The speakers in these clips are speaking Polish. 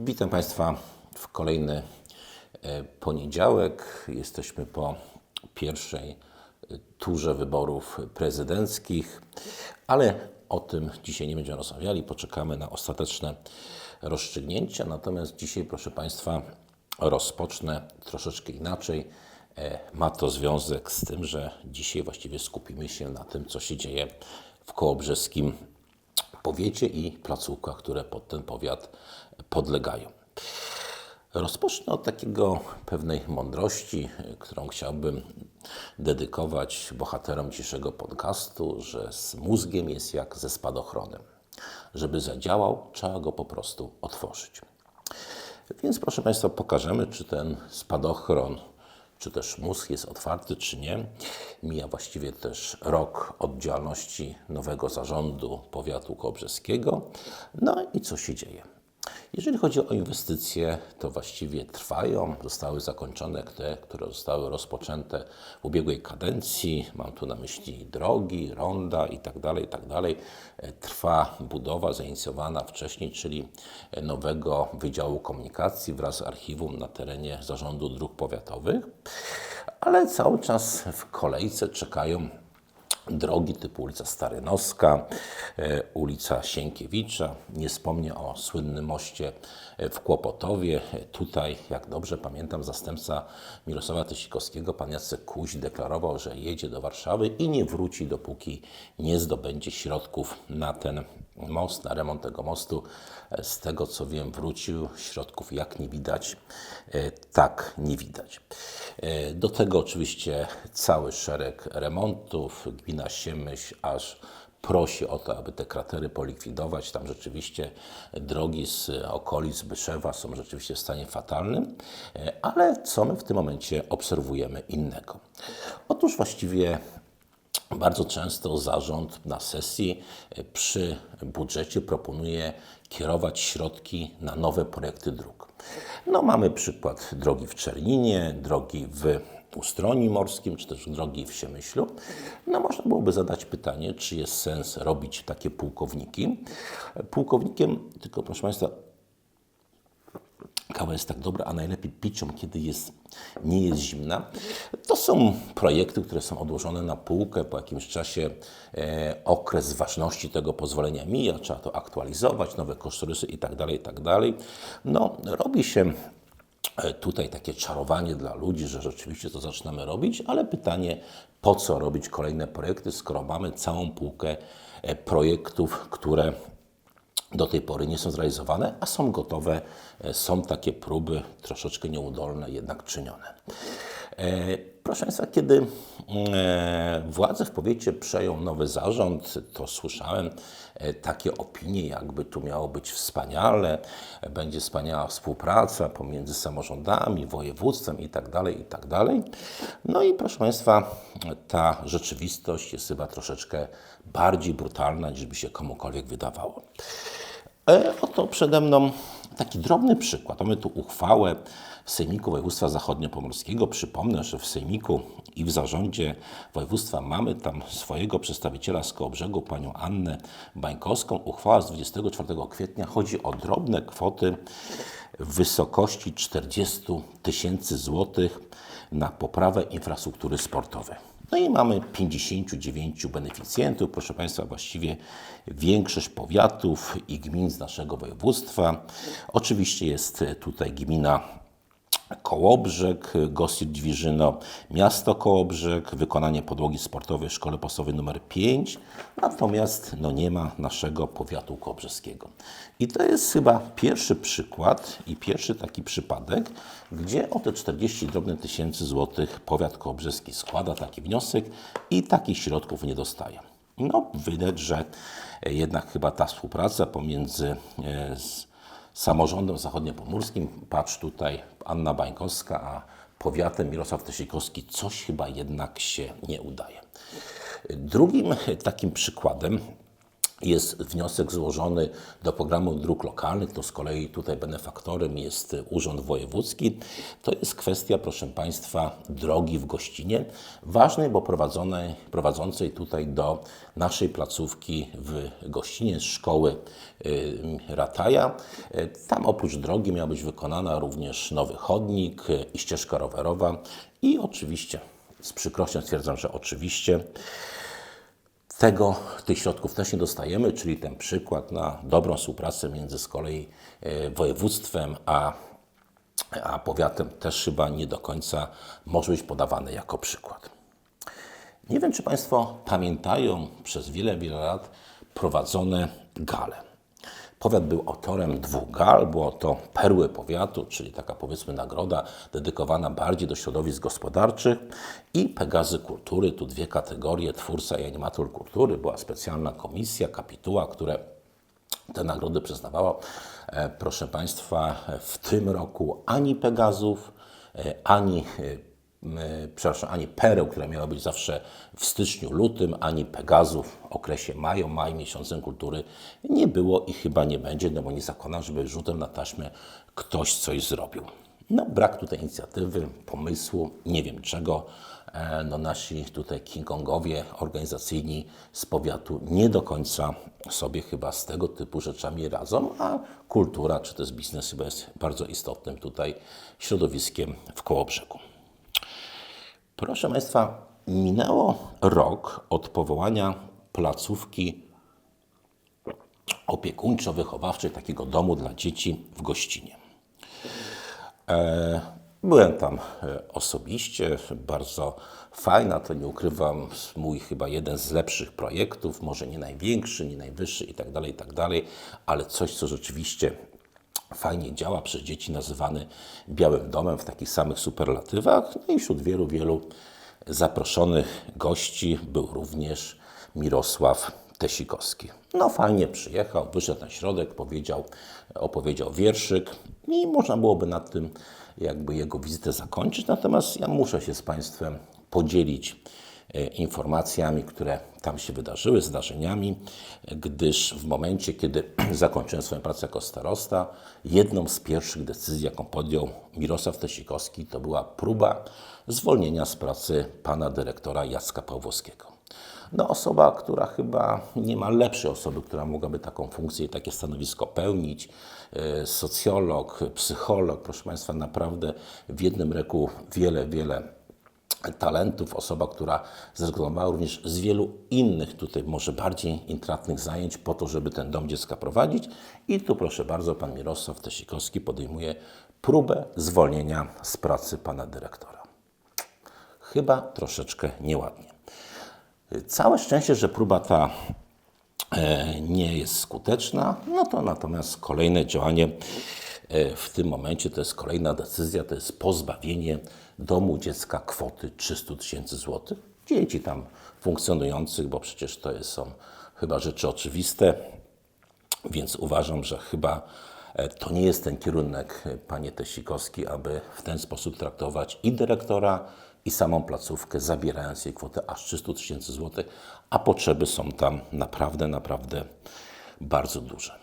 Witam Państwa w kolejny e, poniedziałek. Jesteśmy po pierwszej e, turze wyborów prezydenckich, ale o tym dzisiaj nie będziemy rozmawiali. Poczekamy na ostateczne rozstrzygnięcia. Natomiast dzisiaj, proszę Państwa, rozpocznę troszeczkę inaczej. E, Ma to związek z tym, że dzisiaj właściwie skupimy się na tym, co się dzieje w Kołobrzeskim powiecie i placówkach, które pod ten powiat podlegają. Rozpocznę od takiego pewnej mądrości, którą chciałbym dedykować bohaterom dzisiejszego podcastu, że z mózgiem jest jak ze spadochronem. Żeby zadziałał, trzeba go po prostu otworzyć. Więc proszę Państwa, pokażemy, czy ten spadochron, czy też mózg jest otwarty, czy nie. Mija właściwie też rok od działalności nowego zarządu powiatu kołbrzeskiego. No i co się dzieje? Jeżeli chodzi o inwestycje, to właściwie trwają. Zostały zakończone te, które zostały rozpoczęte w ubiegłej kadencji. Mam tu na myśli drogi, ronda i tak dalej, i tak. E, Trwa budowa zainicjowana wcześniej, czyli nowego Wydziału Komunikacji wraz z archiwum na terenie Zarządu Dróg Powiatowych, ale cały czas w kolejce czekają drogi typu ulica Starynowska, e, ulica Sienkiewicza. Nie wspomnę o słynnym moście w Kłopotowie. E, Tutaj, jak dobrze pamiętam, zastępca Mirosława Tysikowskiego, pan Jacek Kuś, deklarował, że jedzie do Warszawy i nie wróci, dopóki nie zdobędzie środków na ten most, na remont tego mostu. Z tego co wiem, wrócił. Środków jak nie widać, e, tak nie widać. E, Do tego oczywiście cały szereg remontów. Gmina Siemyśl aż prosi o to, aby te kratery polikwidować. Tam rzeczywiście drogi z okolic Byszewa są rzeczywiście w stanie fatalnym. E, Ale co my w tym momencie obserwujemy innego? Otóż właściwie bardzo często zarząd na sesji e, przy budżecie proponuje kierować środki na nowe projekty dróg. No mamy przykład drogi w Czerninie, drogi w Ustroni Morskim, czy też drogi w Siemyślu. No można byłoby zadać pytanie, czy jest sens robić takie pułkowniki. Pułkownikiem, tylko proszę Państwa, Kawa jest tak dobra, a najlepiej pić ją, kiedy jest, nie jest zimna. To są projekty, które są odłożone na półkę. Po jakimś czasie e, okres ważności tego pozwolenia mija, trzeba to aktualizować, nowe kosztorysy itd. itd. No, robi się e, tutaj takie czarowanie dla ludzi, że rzeczywiście to zaczynamy robić, ale pytanie, po co robić kolejne projekty, skoro mamy całą półkę e, projektów, które do tej pory nie są zrealizowane, a są gotowe, e, są takie próby, troszeczkę nieudolne, jednak czynione. E, Proszę Państwa, kiedy e, władze w powiecie przejął nowy zarząd, to słyszałem e, takie opinie, jakby tu miało być wspaniale, będzie wspaniała współpraca pomiędzy samorządami, województwem itd., itd. No i proszę Państwa, ta rzeczywistość jest chyba troszeczkę bardziej brutalna, niż by się komukolwiek wydawało. Oto przede mną taki drobny przykład. Mamy tu uchwałę Sejmiku Województwa Zachodniopomorskiego. Przypomnę, że w Sejmiku i w zarządzie województwa mamy tam swojego przedstawiciela z Kołobrzegu, panią Annę Bańkowską. Uchwała z 24 kwietnia chodzi o drobne kwoty w wysokości 40 tysięcy złotych na poprawę infrastruktury sportowej. No i mamy 59 beneficjentów, proszę Państwa, właściwie większość powiatów i gmin z naszego województwa. Oczywiście jest tutaj gmina Kołobrzeg, Gossip Dwirzyno, miasto Kołobrzeg, wykonanie podłogi sportowej szkole podstawowej nr 5, natomiast no, nie ma naszego powiatu kołobrzeskiego. I to jest chyba pierwszy przykład i pierwszy taki przypadek, gdzie o te 40 drobnych tysięcy złotych powiat kołobrzeski składa taki wniosek i takich środków nie dostaje. No, widać, że jednak chyba ta współpraca pomiędzy e, z samorządem zachodniopomorskim, patrz tutaj Anna Bańkowska, a powiatem Mirosław Tysikowski, coś chyba jednak się nie udaje. Drugim takim przykładem jest wniosek złożony do programu dróg lokalnych, to z kolei tutaj benefaktorem jest Urząd Wojewódzki. To jest kwestia, proszę Państwa, drogi w Gościnie, ważnej, bo prowadzonej, prowadzącej tutaj do naszej placówki w Gościnie, szkoły y, Rataja. Y, Tam oprócz drogi miał być wykonana również nowy chodnik i ścieżka rowerowa i oczywiście, z przykrością stwierdzam, że oczywiście, tego, tych środków też nie dostajemy, czyli ten przykład na dobrą współpracę między z kolei e, województwem a, a powiatem też chyba nie do końca może być podawany jako przykład. Nie wiem, czy Państwo pamiętają przez wiele, wiele lat prowadzone gale. Powiat był autorem dwóch gal, było to Perły Powiatu, czyli taka powiedzmy nagroda dedykowana bardziej do środowisk gospodarczych i Pegazy Kultury, tu dwie kategorie, twórca i animator kultury, była specjalna komisja, kapituła, które te nagrody przyznawała. E, Proszę Państwa, w tym roku ani Pegazów, e, ani e, przepraszam, ani pereł, które miały być zawsze w styczniu, lutym, ani Pegazów w okresie maju, maj, miesiącem kultury nie było i chyba nie będzie, no bo nie zakładam, żeby rzutem na taśmę ktoś coś zrobił. No, brak tutaj inicjatywy, pomysłu, nie wiem czego. E, No, nasi tutaj King Kongowie organizacyjni z powiatu nie do końca sobie chyba z tego typu rzeczami radzą, a kultura czy też biznes chyba jest bardzo istotnym tutaj środowiskiem w Kołobrzegu. Proszę Państwa, minęło rok od powołania placówki opiekuńczo-wychowawczej, takiego domu dla dzieci w Gościnie. E, Byłem tam e, osobiście, bardzo fajna, to nie ukrywam, mój chyba jeden z lepszych projektów, może nie największy, nie najwyższy i tak dalej, i tak ale coś, co rzeczywiście fajnie działa przez dzieci nazywany Białym Domem w takich samych superlatywach. No i wśród wielu, wielu zaproszonych gości był również Mirosław Tesikowski. No fajnie przyjechał, wyszedł na środek, powiedział, opowiedział wierszyk i można byłoby nad tym jakby jego wizytę zakończyć. Natomiast ja muszę się z Państwem podzielić informacjami, które tam się wydarzyły, zdarzeniami, gdyż w momencie, kiedy zakończyłem swoją pracę jako starosta, jedną z pierwszych decyzji, jaką podjął Mirosław Tesikowski, to była próba zwolnienia z pracy pana dyrektora Jacka Pawłowskiego. No, osoba, która chyba nie ma lepszej osoby, która mogłaby taką funkcję i takie stanowisko pełnić. E, Socjolog, psycholog, proszę Państwa, naprawdę w jednym roku wiele, wiele talentów, osoba, która zrezygnowała również z wielu innych tutaj może bardziej intratnych zajęć po to, żeby ten dom dziecka prowadzić. I tu proszę bardzo, pan Mirosław Tesikowski podejmuje próbę zwolnienia z pracy pana dyrektora. Chyba troszeczkę nieładnie. Całe szczęście, że próba ta e, nie jest skuteczna, no to natomiast kolejne działanie e, w tym momencie to jest kolejna decyzja, to jest pozbawienie domu dziecka kwoty 300 tysięcy złotych. Dzieci tam funkcjonujących, bo przecież to są chyba rzeczy oczywiste, więc uważam, że chyba e, to nie jest ten kierunek, e, panie Tesikowski, aby w ten sposób traktować i dyrektora, i samą placówkę, zabierając jej kwotę aż 300 tysięcy złotych, a potrzeby są tam naprawdę, naprawdę bardzo duże.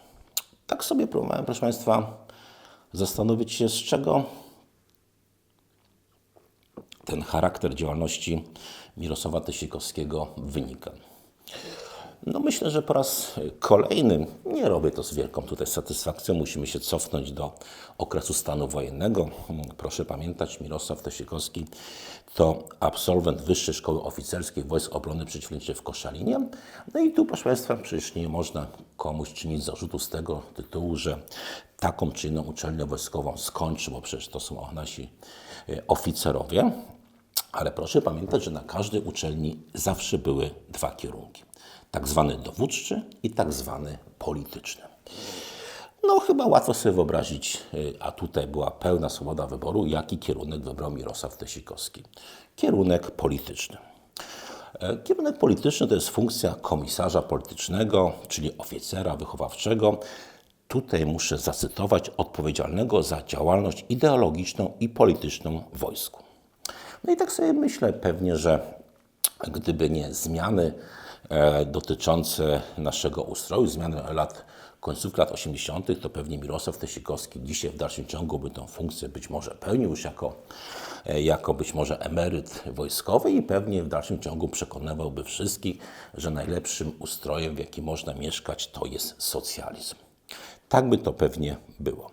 Tak sobie próbowałem, proszę Państwa, zastanowić się, z czego ten charakter działalności Mirosława Tesikowskiego wynika. No myślę, że po raz kolejny, nie robię to z wielką tutaj satysfakcją, musimy się cofnąć do okresu stanu wojennego. Proszę pamiętać, Mirosław Tesikowski to absolwent Wyższej Szkoły Oficerskiej Wojsk Obrony Przeciwlotniczej w Koszalinie. No i tu, proszę Państwa, przecież nie można komuś czynić zarzutu z tego tytułu, że taką czy inną uczelnię wojskową skończy, bo przecież to są nasi e, oficerowie. Ale proszę pamiętać, że na każdej uczelni zawsze były dwa kierunki. Tak zwany dowódczy i tak zwany polityczny. No chyba łatwo sobie wyobrazić, y, a tutaj była pełna swoboda wyboru, jaki kierunek wybrał Mirosław Tesikowski. Kierunek polityczny. E, Kierunek polityczny to jest funkcja komisarza politycznego, czyli oficera wychowawczego. Tutaj muszę zacytować odpowiedzialnego za działalność ideologiczną i polityczną w wojsku. No i tak sobie myślę pewnie, że gdyby nie zmiany e, dotyczące naszego ustroju, zmiany lat końcówki lat 80., to pewnie Mirosław Tesikowski dzisiaj w dalszym ciągu by tą funkcję być może pełnił już jako, e, jako być może emeryt wojskowy i pewnie w dalszym ciągu przekonywałby wszystkich, że najlepszym ustrojem, w jakim można mieszkać, to jest socjalizm. Tak by to pewnie było.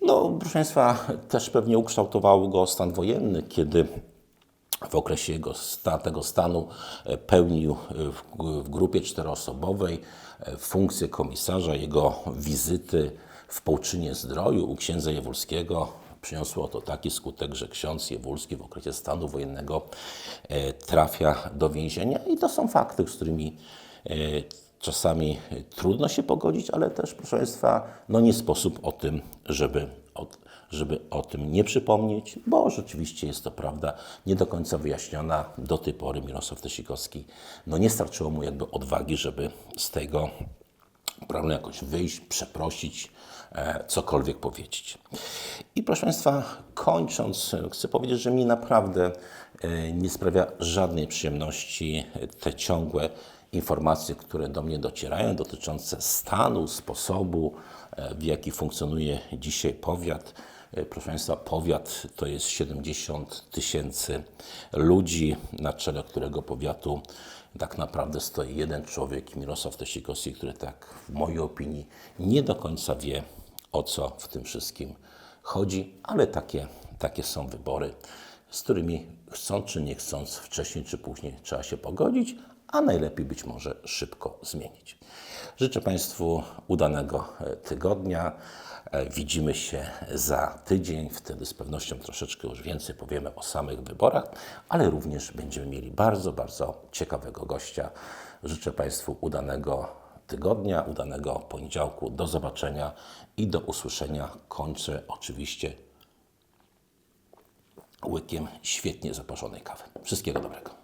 No, proszę Państwa, też pewnie ukształtował go stan wojenny, kiedy w okresie jego sta, tego stanu e, pełnił e, w, w grupie czteroosobowej e, funkcję komisarza. Jego wizyty w Połczynie Zdroju u księdza Jewulskiego przyniosło to taki skutek, że ksiądz Jewulski w okresie stanu wojennego trafia do więzienia i to są fakty, z którymi czasami trudno się pogodzić, ale też, proszę Państwa, no nie sposób o tym, żeby o, żeby o tym nie przypomnieć, bo rzeczywiście jest to prawda nie do końca wyjaśniona. Do tej pory Mirosław Tesikowski no nie starczyło mu jakby odwagi, żeby z tego problemu jakoś wyjść, przeprosić, e, cokolwiek powiedzieć. I proszę Państwa, kończąc, chcę powiedzieć, że mi naprawdę e, nie sprawia żadnej przyjemności te ciągłe informacje, które do mnie docierają dotyczące stanu, sposobu, e, w jaki funkcjonuje dzisiaj powiat. E, Proszę Państwa, powiat to jest 70 tysięcy ludzi, na czele którego powiatu tak naprawdę stoi jeden człowiek, Mirosław Tesikowski, który tak w mojej opinii nie do końca wie, o co w tym wszystkim chodzi, ale takie, takie są wybory, z którymi chcąc czy nie chcąc, wcześniej czy później trzeba się pogodzić, a najlepiej być może szybko zmienić. Życzę Państwu udanego e, tygodnia. E, Widzimy się za tydzień, wtedy z pewnością troszeczkę już więcej powiemy o samych wyborach, ale również będziemy mieli bardzo, bardzo ciekawego gościa. Życzę Państwu udanego tygodnia, udanego poniedziałku. Do zobaczenia i do usłyszenia. Kończę oczywiście łykiem świetnie zaparzonej kawy. Wszystkiego dobrego.